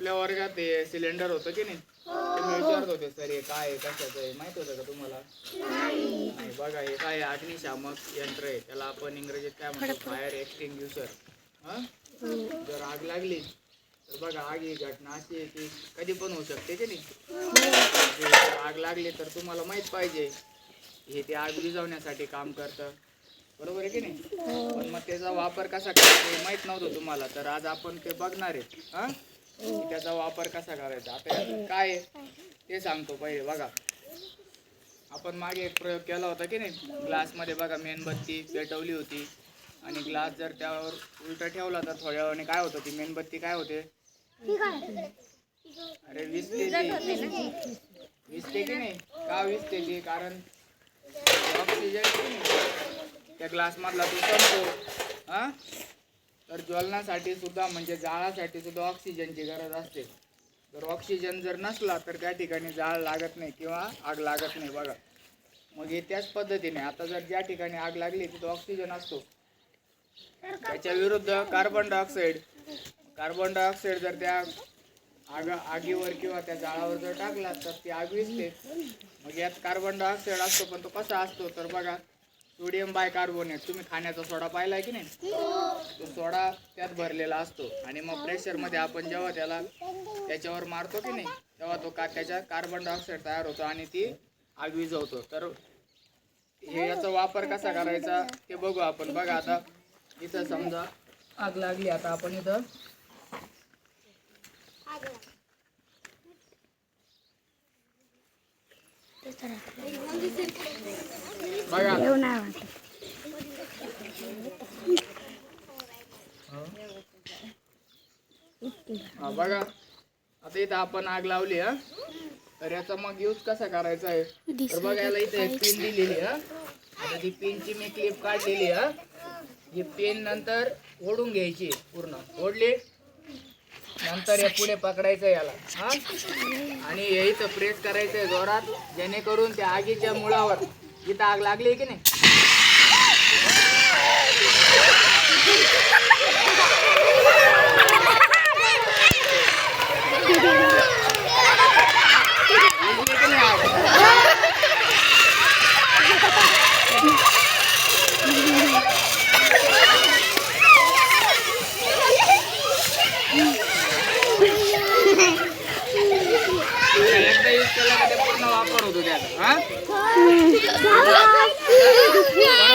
आपल्या वर्गात ते सिलेंडर होतं की नाही? ते मी विचारत होते सर हे काय आहे? कशाचं आहे? माहीत होतं का तुम्हाला? नाही. बघा हे काय आहे? अग्निशामक यंत्र आहे. त्याला आपण इंग्रजीत काय म्हणतो? फायर एक्सटिंग्युशर हा? जर आग लागली तर बघा आग ही घटना अशी आहे की कधी पण होऊ शकते की नाही? जर आग लागली तर तुम्हाला माहीत पाहिजे हे ते आग विझवण्यासाठी काम करतं. बरोबर आहे की नाही? पण मग त्याचा वापर कसा करायचा हे माहीत नव्हतं तुम्हाला तर आज आपण ते बघणार आहे हा? की त्याचा वापर कसा करायचा? आता यात काय आहे? ते सांगतो पहिले बघा. आपण मागे एक प्रयोग केला होता की नाही? ग्लासमध्ये बघा मेणबत्ती पेटवली होती. आणि ग्लास जर त्यावर उलटा ठेवला तर थोड्या वेळाने काय होतं? ती मेणबत्ती काय होते? अरे विसते ती. विसते की नाही? का विसते ती? कारण ऑक्सिजन त्या ग्लासमधला तो संपतो. हा? तर ज्वलनासाठी सुद्धा म्हणजे जाळासाठी सुद्धा ऑक्सिजनची गरज असते. जर ऑक्सिजन जर नसला तर त्या ठिकाणी जाळ लागत नाही किंवा आग लागत नाही बघा. मग हे त्याच पद्धतीने आता जर ज्या ठिकाणी आग लागली तिथं ऑक्सिजन असतो. त्याच्या विरुद्ध कार्बन डायऑक्साईड कार्बन डायऑक्साईड जर त्या आग आगीवर किंवा त्या जाळावर जर टाकला तर ती आग विसते. मग यात कार्बन डायऑक्साईड असतो पण तो कसा असतो तर बघा. सोडियम बायकार्बोनेट तुम्ही खाण्याचा सोडा पाहिलाय की नाही? तो सोडा त्यात भरलेला असतो. आणि मग प्रेशरमध्ये आपण जेव्हा त्याला त्याच्यावर मारतो की नाही तेव्हा तो का त्याच्या कार्बन डायऑक्साईड तयार होतो आणि ती आग विझवतो. तर हे याचा वापर कसा करायचा ते बघू आपण. बघा आता इथं समजा आग लागली. आता आपण इथं बघा. हा बघा. आता इथं आपण आग लावली हा. तर याचा मग यूज कसा करायचा आहे? तर बघा याला इथे पिन दिलेली हा. आता ती पिनची मी क्लिप काढलेली हा. ही पिन नंतर ओढून घ्यायची पूर्ण. ओढली. नंतर हे पुढे पकडायचं याला हा. आणि हे इथं प्रेस करायचंय जोरात जेणेकरून त्या आगीच्या मुळावर इथं आग लागली की नाही लागली की नाही आग त्याला ते पूर्ण वापर होतो त्याचा. हा?